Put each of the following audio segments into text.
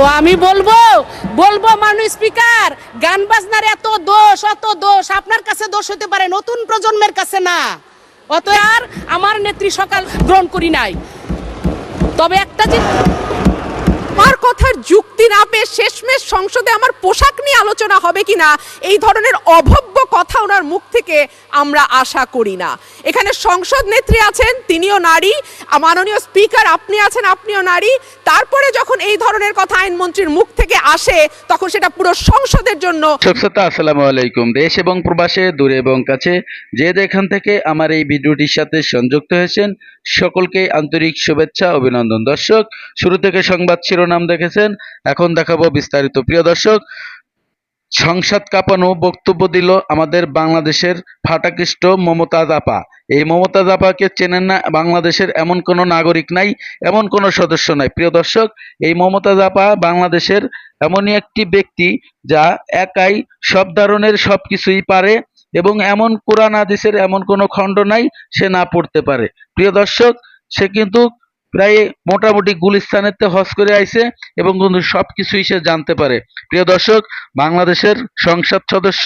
তো আমি বলব বলব মানুষ স্পিকার, গান বাজনার এত দোষ, অত দোষ, আপনার কাছে দোষ হতে পারে, নতুন প্রজন্মের কাছে না। অত আর আমার নেত্রী সকাল গ্রহণ করি নাই। তবে একটা জিনিস কথার যুক্তি না পেয়ে শেষমেশ সংসদে আমার পোশাক নিয়ে আলোচনা হবে কিনা, এই ধরনের অভব্য কথা ওনার মুখ থেকে আমরা আশা করি না। এখানে সংসদ নেত্রী আছেন, তিনিও নারী, মাননীয় স্পিকার আপনি আছেন, আপনিও নারী। তারপরে যখন এই ধরনের কথা আইনমন্ত্রীর মুখ থেকে আসে, তখন সেটা পুরো সংসদের জন্য আসসালামু আলাইকুম। দেশ এবং প্রবাসে, দূরে এবং কাছে, যে যেখান থেকে আমার এই ভিডিওটির সাথে সংযুক্ত হয়েছেন, সকলকে আন্তরিক শুভেচ্ছা, অভিনন্দন। দর্শক, শুরু থেকে সংবাদ শিরোনাম দেখেছেন। এখন দেখাবো বিস্তারিত। প্রিয় দর্শক, সংসদ কাঁপানো বক্তব্য দিল আমাদের বাংলাদেশের ফাটাকৃষ্ট মমতাজ আপা এই মমতাজ আপাকে চেনেন না বাংলাদেশের এমন কোনো নাগরিক নাই, এমন কোনো সদস্য নাই। প্রিয় দর্শক, এই মমতাজ আপা বাংলাদেশের এমনই একটি ব্যক্তি যা একাই সব ধরনের সব কিছুই পারে এবং এমন কোরআন হাদিসের এমন কোনো খণ্ড নাই সে না পড়তে পারে। প্রিয় দর্শক, সে কিন্তু প্রায় মোটামুটি গুলিস্তানেতে হজ করে আইছে এবং কিন্তু সব কিছুই সে জানতে পারে। প্রিয় দর্শক, বাংলাদেশের সংসদ সদস্য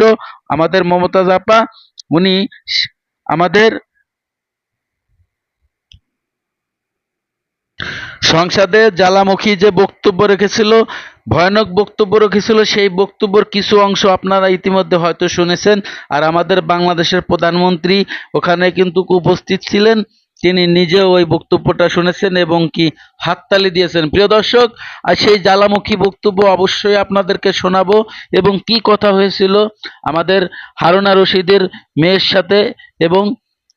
আমাদের মমতাজ আপা উনি আমাদের সংসদে জ্বালামুখী যে বক্তব্য রেখেছিল, ভয়ানক বক্তব্য রেখেছিল, সেই বক্তব্যের কিছু অংশ আপনারা ইতিমধ্যে হয়তো শুনেছেন। আর আমাদের বাংলাদেশের প্রধানমন্ত্রী ওখানে কিন্তু উপস্থিত ছিলেন। তিনি নিজেও ওই বক্তব্যটা শুনেছেন এবং কি হাততালি দিয়েছেন। প্রিয় দর্শক, আর সেই জ্বালামুখী বক্তব্য অবশ্যই আপনাদেরকে শোনাবো এবং কি কথা হয়েছিল আমাদের হারুনা রশিদের মেয়ের সাথে এবং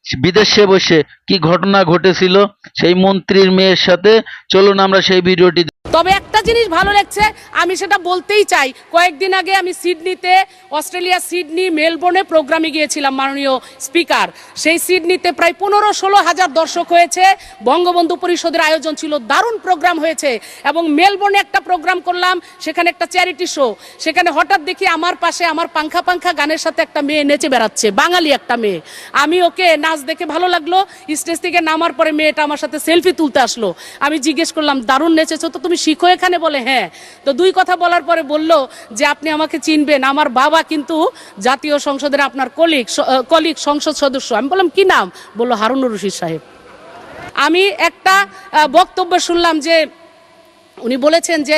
বিদেশে বসে কি ঘটনা ঘটেছিল সেই মন্ত্রীর মেয়ের সাথে। চলুন আমরা সেই ভিডিওটি তবে একটা জিনিস ভালো লাগছে, আমি সেটা বলতেই চাই। কয়েকদিন আগে আমি সিডনিতে অস্ট্রেলিয়া সিডনি, মেলবোর্নে প্রোগ্রামে গিয়েছিলাম মাননীয় স্পিকার। সেই সিডনিতে প্রায় পনেরো ষোলো হাজার দর্শক হয়েছে। বঙ্গবন্ধু পরিষদের আয়োজন ছিল, দারুণ প্রোগ্রাম হয়েছে এবং মেলবোর্নে একটা প্রোগ্রাম করলাম, সেখানে একটা চ্যারিটি শো। সেখানে হঠাৎ দেখি আমার পাশে, আমার পাংখা পাংখা গানের সাথে একটা মেয়ে নেচে বেড়াচ্ছে, বাঙালি একটা মেয়ে। আমি ওকে নাচ দেখে ভালো লাগল, স্টেজ থেকে নামার পরে মেয়েটা আমার সাথে সেলফি তুলতে আসলো। আমি জিজ্ঞেস করলাম, দারুণ নেচেছো তো তুমি শিখো এখানে বলে হ্যাঁ। তো দুই কথা বলার পরে বলল যে, আপনি আমাকে চিনবেন। আমার বাবা কিন্তু জাতীয় সংসদের আপনার কলিগ কলিগ সংসদ সদস্য। আমি বললাম, কি নাম? বলল, হারুনুর রশিদ সাহেব। আমি একটা বক্তব্য শুনলাম যে উনি বলেছেন যে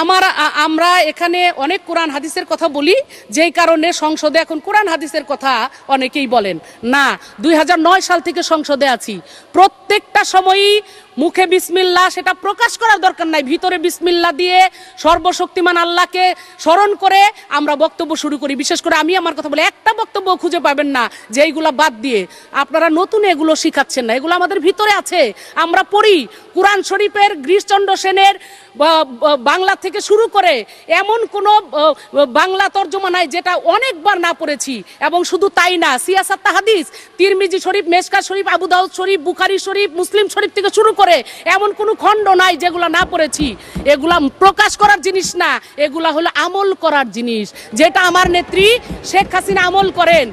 আমার আমরা এখানে অনেক কোরআন হাদিসের কথা বলি, যেই কারণে সংসদে এখন কোরআন হাদিসের কথা অনেকেই বলেন। না, দুই হাজার নয় সাল থেকে সংসদে আছি। প্রত্যেকটা সময়ই মুখে বিসমিল্লা সেটা প্রকাশ করার দরকার নাই। ভিতরে বিসমিল্লা দিয়ে সর্বশক্তিমান আল্লাহকে স্মরণ করে আমরা বক্তব্য শুরু করি। বিশেষ করে আমি আমার কথা বলি, একটা বক্তব্য খুঁজে পাবেন না, যে এইগুলা বাদ দিয়ে। আপনারা নতুন এগুলো শিখাচ্ছেন না, এগুলো আমাদের ভিতরে আছে। আমরা পড়ি কোরআন শরীফের গ্রীশচন্দ্র সেনের বাংলা থেকে শুরু করে এমন কোনো বাংলা তর্জমা নাই যেটা অনেকবার না পড়েছি। এবং শুধু তাই না, সিয়াসাত হাদিস তিরমিজি শরীফ মেসকা শরীফ, আবু দাউদ শরীফ, বুখারি শরীফ, মুসলিম শরীফ থেকে শুরু করে এমন কোনো খণ্ড নাই যেগুলো না পড়েছি। এগুলা প্রকাশ করার জিনিস না, এগুলা হলো আমল করার জিনিস। যেটা আমার নেত্রী শেখ হাসিনা আমল করেন।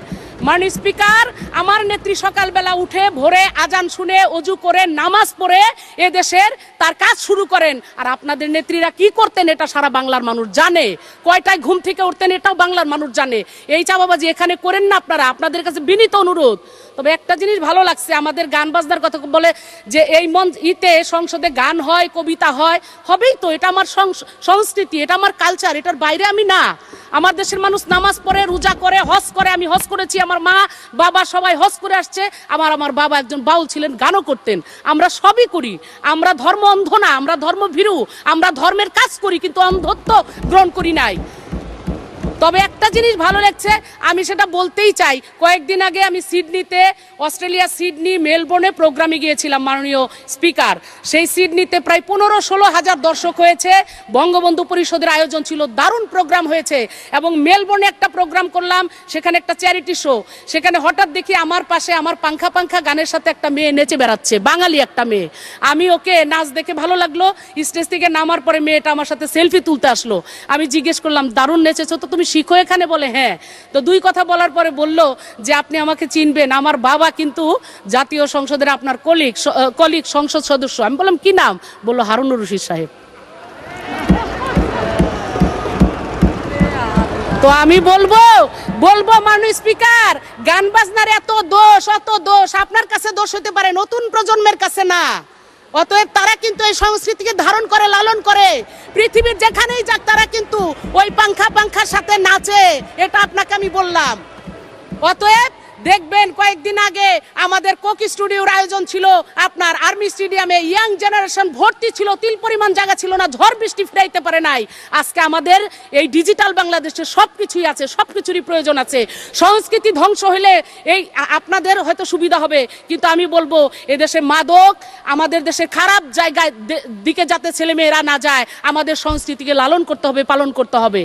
মাননীয় স্পিকার, আমার নেত্রী সকালবেলা উঠে ভোরে আজান শুনে অজু করে নামাজ পড়ে এ দেশের তার কাজ শুরু করেন। আর আপনাদের নেত্রীরা কি করতেন এটা সারা বাংলার মানুষ জানে। কয়টায় ঘুম থেকে উঠতেন এটাও বাংলার মানুষ জানে। এই চাবাবাজি এখানে করেন না আপনারা। আপনাদের কাছে বিনীত অনুরোধ। তবে একটা জিনিস ভালো লাগছে, আমাদের গান বাজনার কথা বলে যে এই মন ইতে সংসদে গান হয়, কবিতা হয়, হবেই তো, এটা আমার সংস- সংস্কৃতি, এটা আমার কালচার এটার বাইরে আমি না। আমার দেশের মানুষ নামাজ পড়ে, রোজা করে, হজ করে, আমি হজ করেছি, আমার মা, বাবা সবাই হজ করে আসছে আমার আমার বাবা একজন বাউল ছিলেন, গানও করতেন। আমরা সবই করি, আমরা ধর্ম অন্ধ না, আমরা ধর্ম ভীরু, আমরা ধর্মের কাজ করি, কিন্তু অন্ধত্ব গ্রহণ করি নাই। তবে একটা জিনিস ভালো লাগছে, আমি সেটা বলতেই চাই। কয়েকদিন আগে আমি সিডনিতে, অস্ট্রেলিয়া সিডনি, মেলবোর্নে প্রোগ্রামে গিয়েছিলাম মাননীয় স্পিকার। সেই সিডনিতে প্রায় পনেরো ষোলো হাজার দর্শক হয়েছে। বঙ্গবন্ধু পরিষদের আয়োজন ছিল, দারুণ প্রোগ্রাম হয়েছে এবং মেলবোর্নে একটা প্রোগ্রাম করলাম, সেখানে একটা চ্যারিটি শো। সেখানে হঠাৎ দেখি আমার পাশে আমার পাংখা পাংখা গানের সাথে একটা মেয়ে নেচে বেড়াচ্ছে, বাঙালি একটা মেয়ে। আমি ওকে নাচ দেখে ভালো লাগল, স্টেজ থেকে নামার পরে মেয়েটা আমার সাথে সেলফি তুলতে আসলো। আমি জিজ্ঞেস করলাম, দারুণ নেচেছো তো তুমি শিখো এখানে বলে হ্যাঁ। তো দুই কথা বলার পরে বলল যে, আপনি আমাকে চিনবেন। আমার বাবা কিন্তু জাতীয় সংসদের আপনার কলিগ কলিগ সংসদ সদস্য। আমি বললাম, কি নাম? বলল, হারুনুর রশিদ সাহেব। তো আমি বলব বলব মানুষ স্পিকার, গান বাজনার এত দোষ, অত দোষ। আপনার কাছে দোষ হতে পারে, নতুন প্রজন্মের কাছে না। অতএব তারা কিন্তু এই সংস্কৃতিকে ধারণ করে, লালন করে। পৃথিবীর যেখানেই যাক, তারা কিন্তু ওই পাংখা পাংখার সাথে নাচে। এটা আপনাকে আমি বললাম। অতএব দেখবেন কয়েকদিন আগে আমাদের কোক স্টুডিওর আয়োজন ছিল। আপনার আর্মি স্টেডিয়ামে ইয়াং জেনারেশন ভর্তি ছিল, তিল পরিমাণ জায়গা ছিল না, ঝড় বৃষ্টি ফিরাইতে পারে নাই। আজকে আমাদের এই ডিজিটাল বাংলাদেশে সব কিছুই আছে সব কিছুরই প্রয়োজন আছে। সংস্কৃতি ধ্বংস হলে এই আপনাদের হয়তো সুবিধা হবে, কিন্তু আমি বলব, এদেশে মাদক, আমাদের দেশে খারাপ জায়গায় দিকে যাতে ছেলেমেয়েরা না যায়, আমাদের সংস্কৃতিকে লালন করতে হবে, পালন করতে হবে।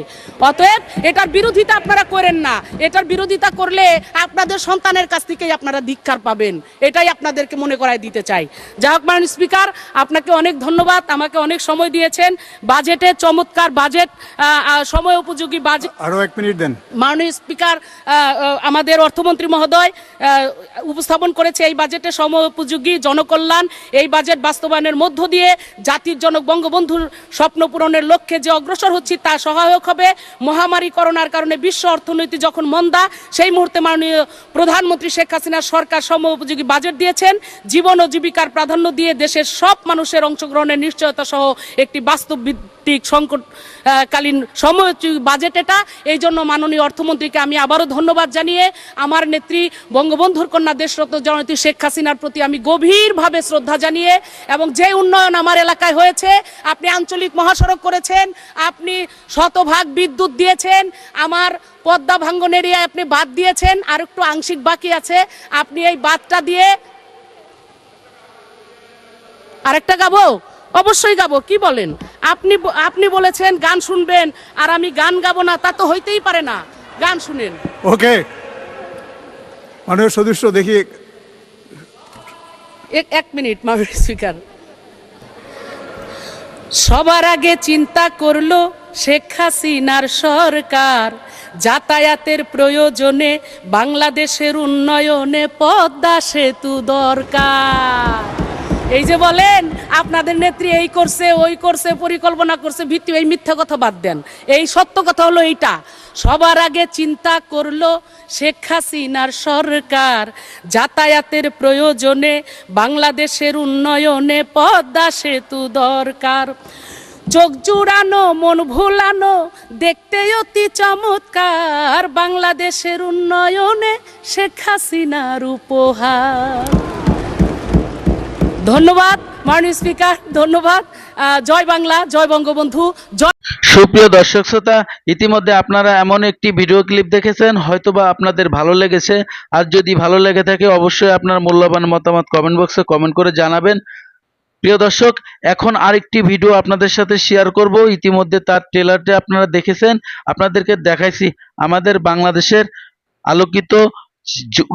অতএব এটার বিরোধিতা আপনারা করেন না। এটার বিরোধিতা করলে আপনাদের সন্তানের কাছ থেকেই আপনারা ধিক্ষার পাবেন। এটাই আপনাদেরকে মনে করায় দিতে চাই। যাই হোক মাননীয় স্পিকার আপনাকে অনেক ধন্যবাদ আমাকে অনেক সময় দিয়েছেন। বাজেটে চমৎকার বাজেট সময় উপযোগী বাজেট আরও এক মিনিট দেন। মাননীয় স্পিকার আমাদের অর্থমন্ত্রী মহোদয় উপস্থাপন করেছে এই বাজেটে সময় উপযোগী জনকল্যাণ। এই বাজেট বাস্তবায়নের মধ্য দিয়ে জাতির জনক বঙ্গবন্ধুর স্বপ্ন পূরণের লক্ষ্যে যে অগ্রসর হচ্ছি তা সহায়ক হবে। মহামারী করোনার কারণে বিশ্ব অর্থনীতি যখন মন্দা সেই মুহূর্তে মাননীয় প্রধানমন্ত্রী শেখ হাসিনা সরকার সময়োপযোগী বাজেট দিয়েছেন। জীবন ও জীবিকার প্রাধান্য দিয়ে দেশের সব মানুষের অংশগ্রহণের নিশ্চয়তা সহ একটি বাস্তব ভিত্তিক সংকটকালীন সময়োপযোগী বাজেট এটা। এই জন্য মাননীয় অর্থমন্ত্রীকে আমি আবারও ধন্যবাদ জানিয়ে আমার নেত্রী বঙ্গবন্ধুর কন্যা দেশরত্ন জননেত্রী শেখ হাসিনার প্রতি আমি গভীরভাবে শ্রদ্ধা জানিয়ে এবং যে উন্নয়ন আমার এলাকায় হয়েছে, আপনি আঞ্চলিক মহাসড়ক করেছেন, আপনি শতভাগ বিদ্যুৎ দিয়েছেন, আমার পদ্মা ভাঙ্গন এরিয়ায় আপনি বাদ দিয়েছেন আর একটু আংশিক বাকি আছে, আপনি এই বাদটা দিয়ে আরেকটা গাবো? অবশ্যই গাবো কি বলেন? আপনি আপনি বলেছেন গান শুনবেন আর আমি গান গাবো না তা তো হইতেই পারে না। গান শুনেন। ওকে। মাননীয় সদস্য দেখি। এক এক মিনিট মাননীয় স্পিকার। সবার আগে চিন্তা করল শেখ হাসিনার সরকার। যাতায়াতের প্রয়োজনে বাংলাদেশের উন্নয়নে পদ্মা সেতু দরকার। এই যে বলেন, আপনাদের নেত্রী এই করছে, ওই করছে, পরিকল্পনা করছে, ভিত্তি এই মিথ্যা কথা বাদ দেন। এই সত্য কথা হলো এইটা। সবার আগে চিন্তা করল শেখ হাসিনার সরকার। যাতায়াতের প্রয়োজনে বাংলাদেশের উন্নয়নে পদ্মা সেতু দরকার। চোখ জুড়ানো, মন ভুলানো, দেখতে অতি চমৎকার। বাংলাদেশের উন্নয়নে শেখ হাসিনার উপহার। ধন্যবাদ, মাননীয় স্পিকার, ধন্যবাদ। জয় বাংলা, জয় বঙ্গবন্ধু, জয় সুপ্রিয় দর্শক শ্রোতা, ইতিমধ্যে আপনারা এমন একটি ভিডিও ক্লিপ দেখেছেন, হয়তোবা আপনাদের ভালো লেগেছে। আর যদি ভালো লেগে থাকে, অবশ্যই আপনার মূল্যবান মতামত কমেন্ট বক্সে কমেন্ট করে জানাবেন। প্রিয় দর্শক, এখন আরেকটি ভিডিও আপনাদের সাথে শেয়ার করব। ইতিমধ্যে তার ট্রেলারটি আপনারা দেখেছেন। আপনাদেরকে দেখাইছি। আমাদের বাংলাদেশের আলোকিত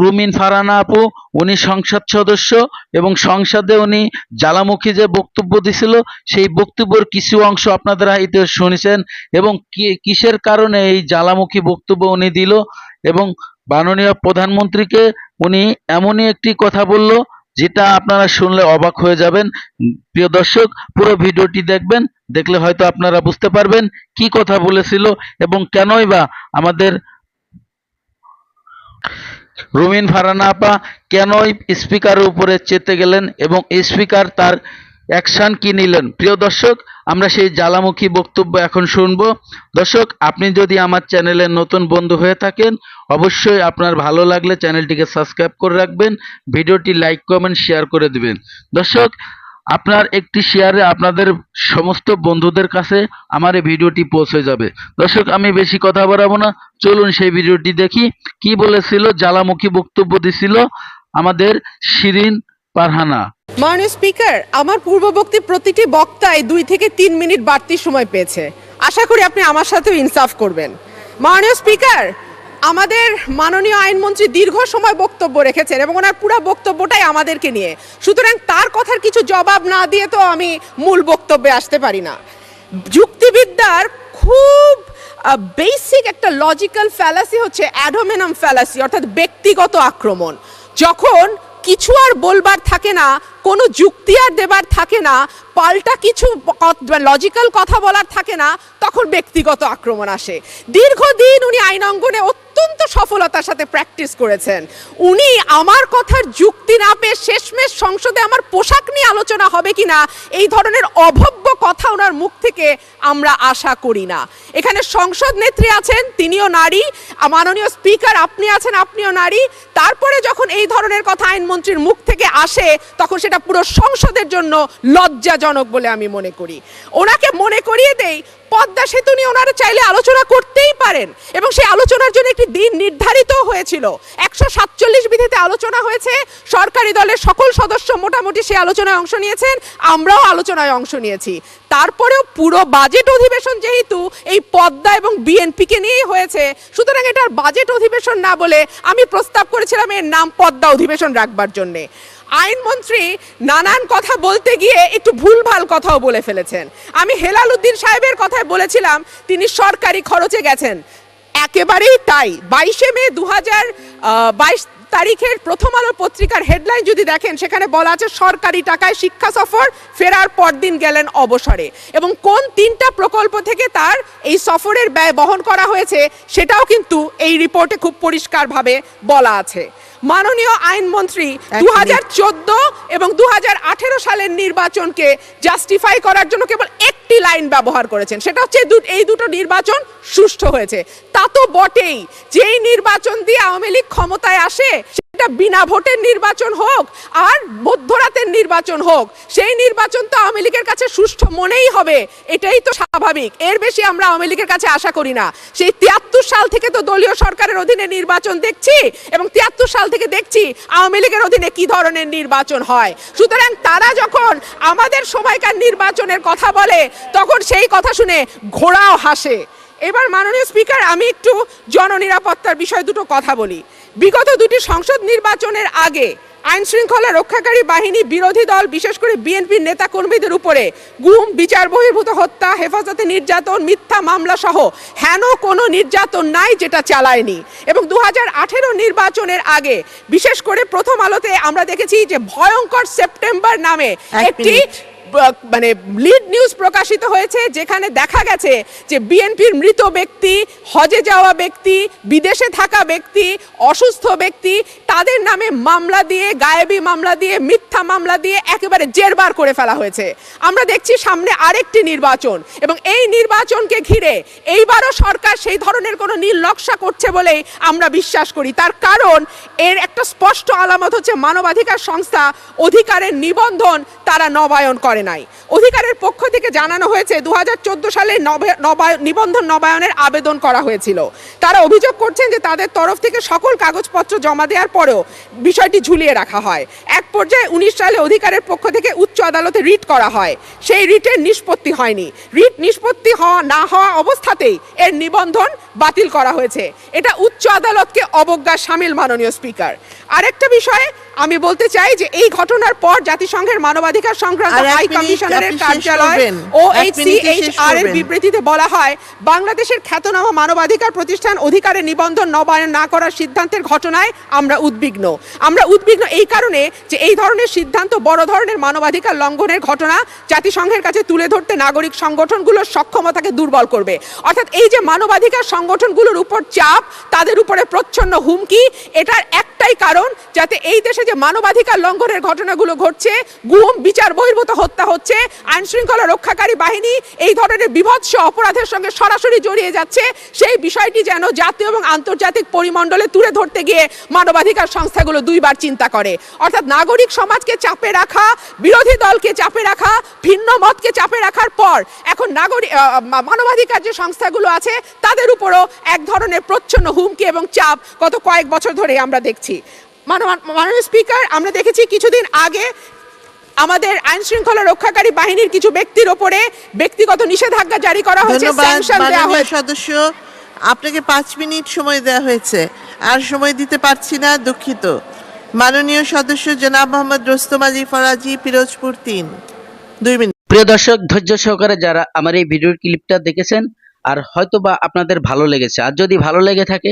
রুমিন ফারানা আপু, উনি সংসদ সদস্য এবং সংসদে উনি জ্বালামুখী যে বক্তব্য দিছিল, সেই বক্তব্যের কিছু অংশ আপনারা ইতে শুনেছেন এবং কিসের কারণে এই জ্বালামুখী বক্তব্য উনি দিল এবং মাননীয় প্রধানমন্ত্রীকে উনি এমনই একটি কথা বলল যেটা আপনারা শুনলে অবাক হয়ে যাবেন। প্রিয় দর্শক, পুরো ভিডিওটি দেখবেন, দেখলে হয়তো আপনারা বুঝতে পারবেন কি কথা বলেছিল এবং কেনই বা আমাদের রুমিন ফারানাপা কেন স্পিকারের উপরে চেতে গেলেন এবং স্পিকার তার অ্যাকশান কি নিলেন? প্রিয় দর্শক, আমরা সেই জ্বালামুখী বক্তব্য এখন শুনব। দর্শক, আপনি যদি আমার চ্যানেলের নতুন বন্ধু হয়ে থাকেন, অবশ্যই আপনার ভালো লাগলে চ্যানেলটিকে সাবস্ক্রাইব করে রাখবেন, ভিডিওটি লাইক, কমেন্ট, শেয়ার করে দেবেন। দর্শক আপনার একটি শেয়ারে আপনাদের সমস্ত বন্ধুদের কাছে আমার এই ভিডিওটি পৌঁছে যাবে। দর্শক, আমি বেশি কথা বাড়াবো না। চলুন সেই ভিডিওটি দেখি। কি বলেছিল, জ্বালামুখী বক্তব্য দিছিল আমাদের শিরিন পারহানা। মাননীয় স্পিকার আমার পূর্ববর্তী প্রতিটি বক্তায় দুই থেকে তিন মিনিট বাড়তি সময় পেয়েছে। আশা করি আপনি আমার সাথেও ইনসাফ করবেন। মাননীয় স্পিকার আমাদের মাননীয় আইনমন্ত্রী দীর্ঘ সময় বক্তব্য রেখেছেন এবং ওনার পুরো বক্তব্যটাই আমাদেরকে নিয়ে। সুতরাং তার কথার কিছু জবাব না দিয়ে তো আমি মূল বক্তব্যে আসতে পারি না। যুক্তিবিদ্যার খুব বেসিক একটা লজিক্যাল ফ্যালাসি হচ্ছে অ্যাডোমেনাম ফ্যালাসি অর্থাৎ ব্যক্তিগত আক্রমণ। যখন কিছু আর বলবার থাকে না, কোনো যুক্তি আর দেবার থাকে না, পাল্টা কিছু লজিক্যাল কথা বলার থাকে না, তখন ব্যক্তিগত আক্রমণ আসে। দীর্ঘদিন উনি আইন অঙ্গনে অত্যন্ত সফলতার সাথে প্র্যাকটিস করেছেন। উনি আমার কথার যুক্তি না পেয়ে শেষমেশ সংসদে আমার পোশাক নিয়ে আলোচনা হবে কিনা এই ধরনের অভব্য কথা ওনার মুখ থেকে আমরা আশা করি না। এখানে সংসদ নেত্রী আছেন, তিনিও নারী, মাননীয় স্পিকার আপনি আছেন, আপনিও নারী। তারপরে যখন এই ধরনের কথা আইনমন্ত্রীর মুখ থেকে আসে, তখন সেটা পুরো সংসদের জন্য লজ্জাজনক বলে আমি মনে করি। ওনাকে মনে করিয়ে দেই পদ্মা সেতু নিয়ে ওনারা চাইলে আলোচনা করতেই পারেন। এবং সেই আলোচনার জন্য একটি দিন নির্ধারিত হয়েছিল। একশো সাতচল্লিশ বিধিতে আলোচনা হয়েছে। সরকারি দলের সকল সদস্য মোটামুটি সেই আলোচনায় অংশ নিয়েছেন। আমরাও আলোচনায় অংশ নিয়েছি। তারপরেও পুরো বাজেট অধিবেশন যেহেতু এই পদ্মা এবং বিএনপিকে নিয়েই হয়েছে, সুতরাং এটার বাজেট অধিবেশন না বলে আমি প্রস্তাব করেছিলাম এর নাম পদ্মা অধিবেশন রাখবার জন্যে। আইনমন্ত্রী নানান কথা বলতে গিয়ে একটু ভুলভাল কথাও বলে ফেলেছেন। আমি হেলাল উদ্দিন সাহেবের কথায় বলেছিলাম, তিনি সরকারি খরচে গেছেন। একেবারেই তাই। বাইশে মে দু হাজার বাইশ তারিখের প্রথম আলো পত্রিকার হেডলাইন যদি দেখেন, সেখানে বলা আছে সরকারি টাকায় শিক্ষা সফর, ফেরার পরদিন গেলেন অবসরে। এবং কোন তিনটা প্রকল্প থেকে তার এই সফরের ব্যয় বহন করা হয়েছে, সেটাও কিন্তু এই রিপোর্টে খুব পরিষ্কারভাবে বলা আছে। মাননীয় আইনমন্ত্রী দু হাজার চোদ্দ এবং দু হাজার আঠেরো সালের নির্বাচনকে জাস্টিফাই করার জন্য কেবল একটি লাইন ব্যবহার করেছেন। সেটা হচ্ছে এই দুটো নির্বাচন সুষ্ঠু হয়েছে। তা তো বটেই। যেই নির্বাচন দিয়ে আওয়ামী লীগ ক্ষমতায় আসে সেটা বিনা ভোটের নির্বাচন হোক আর মধ্যরাতের নির্বাচন হোক, সেই নির্বাচন তো আওয়ামী লীগের কাছে সুষ্ঠু মনেই হবে। এটাই তো স্বাভাবিক। এর বেশি আমরা আওয়ামী লীগের কাছে আশা করি না। সেই তিয়াত্তর সাল থেকে তো দলীয় সরকারের অধীনে নির্বাচন দেখছি এবং তিয়াত্তর সাল থেকে দেখছি আওয়ামী লীগের অধীনে কি ধরনের নির্বাচন হয়। সুতরাং তারা যখন আমাদের সময়কার নির্বাচনের কথা বলে, তখন সেই কথা শুনে ঘোড়াও হাসে। এবার মাননীয় স্পিকার, আমি একটু জননিরাপত্তার বিষয়ে দুটো কথা বলি। বিগত দুটি সংসদ নির্বাচনের আগে আইন শৃঙ্খলা রক্ষাকারী বাহিনী বিরোধী দল বিশেষ করে বিএনপির নেতা কর্মীদের উপরে গুম বিচার বহির্ভূত হত্যা হেফাজতে নির্যাতন মিথ্যা মামলা সহ হেন কোনো নির্যাতন নাই যেটা চালায়নি। এবং দু হাজার আঠেরো নির্বাচনের আগে বিশেষ করে প্রথম আলোতে আমরা দেখেছি যে ভয়ঙ্কর সেপ্টেম্বর নামে একটি মানে লিড নিউজ প্রকাশিত হয়েছে যেখানে দেখা গেছে যে বিএনপির মৃত ব্যক্তি, হজে যাওয়া ব্যক্তি, বিদেশে থাকা ব্যক্তি, অসুস্থ ব্যক্তি, তাদের নামে মামলা দিয়ে, গায়েবী মামলা দিয়ে, মিথ্যা মামলা দিয়ে একেবারে জেরবার করে ফেলা হয়েছে। আমরা দেখছি সামনে আরেকটি নির্বাচন এবং এই নির্বাচনকে ঘিরে এইবারও সরকার সেই ধরনের কোনো নীল নকশা করছে বলেই আমরা বিশ্বাস করি। তার কারণ এর একটা স্পষ্ট আলামত হচ্ছে মানবাধিকার সংস্থা অধিকারের নিবন্ধন তারা নবায়ন করে নাই। অধিকারের পক্ষ থেকে জানানো হয়েছে, দুহাজার চোদ্দ সালে নিবন্ধন নবায়নের আবেদন করা হয়েছিল। তারা অভিযোগ করছেন যে তাদের তরফ থেকে সকল কাগজপত্র জমা দেওয়ার পরেও বিষয়টি ঝুলিয়ে রাখা হয়। এক পর্যায়ে উনিশ সালে অধিকারের পক্ষ থেকে উচ্চ আদালতে রিট করা হয়। সেই রিটের নিষ্পত্তি হয়নি। রিট নিষ্পত্তি হওয়া, না হওয়া অবস্থাতেই এর নিবন্ধন বাতিল করা হয়েছে। এটা উচ্চ আদালতকে অবজ্ঞার সামিল মাননীয় স্পিকার। আরেকটা বিষয় আমি বলতে চাই যে এই ঘটনার পর জাতিসংঘের মানবাধিকার সংক্রান্ত হাই কমিশনারের কার্যালয় ও এক এইচ মিনিটে শেষ আর এর বিবৃতিতে বলা হয় বাংলাদেশের খ্যাতনামা মানবাধিকার প্রতিষ্ঠান অধিকারের নিবন্ধন নবায়ন না করার সিদ্ধান্তের ঘটনায় আমরা উদ্বিগ্ন। আমরা উদ্বিগ্ন এই কারণে যে এই ধরনের সিদ্ধান্ত বড় ধরনের মানবাধিকার লঙ্ঘনের ঘটনা জাতিসংঘের কাছে তুলে ধরতে নাগরিক সংগঠনগুলোর সক্ষমতাকে দুর্বল করবে। অর্থাৎ এই যে মানবাধিকার সংগঠনগুলোর উপর চাপ তাদের উপরে প্রচ্ছন্ন হুমকি এটার একটাই কারণ যাতে এই দেশে যে মানবাধিকার লঙ্ঘনের ঘটনাগুলো ঘটছে, গুম, বিচার, বহির্ভূত হত্যা হচ্ছে আইন শৃঙ্খলা রক্ষাকারী বাহিনী এই ধরনের বিভৎস অপরাধের সঙ্গে সরাসরি জড়িয়ে যাচ্ছে, সেই বিষয়টি যেন জাতীয় এবং আন্তর্জাতিক পরিমণ্ডলে তুলে ধরতে গিয়ে মানবাধিকার সংস্থাগুলো দুইবার চিন্তা করে। অর্থাৎ নাগরিক সমাজকে চাপে রাখা, বিরোধী দলকে চাপে রাখা, ভিন্ন মতকে চাপে রাখার পর এখন নাগরিক মানবাধিকার যে সংস্থাগুলো আছে, তাদের উপরও এক ধরনের প্রচ্ছন্ন হুমকি এবং চাপ গত কয়েক বছর ধরে আমরা দেখছি। মাননীয় স্পিকার আমরা দেখেছি কিছুদিন আগে আমাদের আইন শৃঙ্খলা রক্ষাকারী বাহিনীর কিছু ব্যক্তির ওপরে ব্যক্তিগত নিষেধাজ্ঞা জারি করা হয়েছে স্যাংশন দেওয়া হয়েছে। সদস্য। আপনাকে পাঁচ মিনিট সময় দেওয়া হয়েছে আর সময় দিতে পারছি না দুঃখিত। মাননীয় সদস্য জনাব মোহাম্মদ রোস্তম আলী ফরাজি পিরোজপুর তিন। দুই মিনিট। প্রিয় দর্শক ধৈর্য সহকারে যারা আমার এই ভিডিওর ক্লিপটা দেখেছেন আর হয়তোবা আপনাদের ভালো লেগেছে আর যদি ভালো লেগে থাকে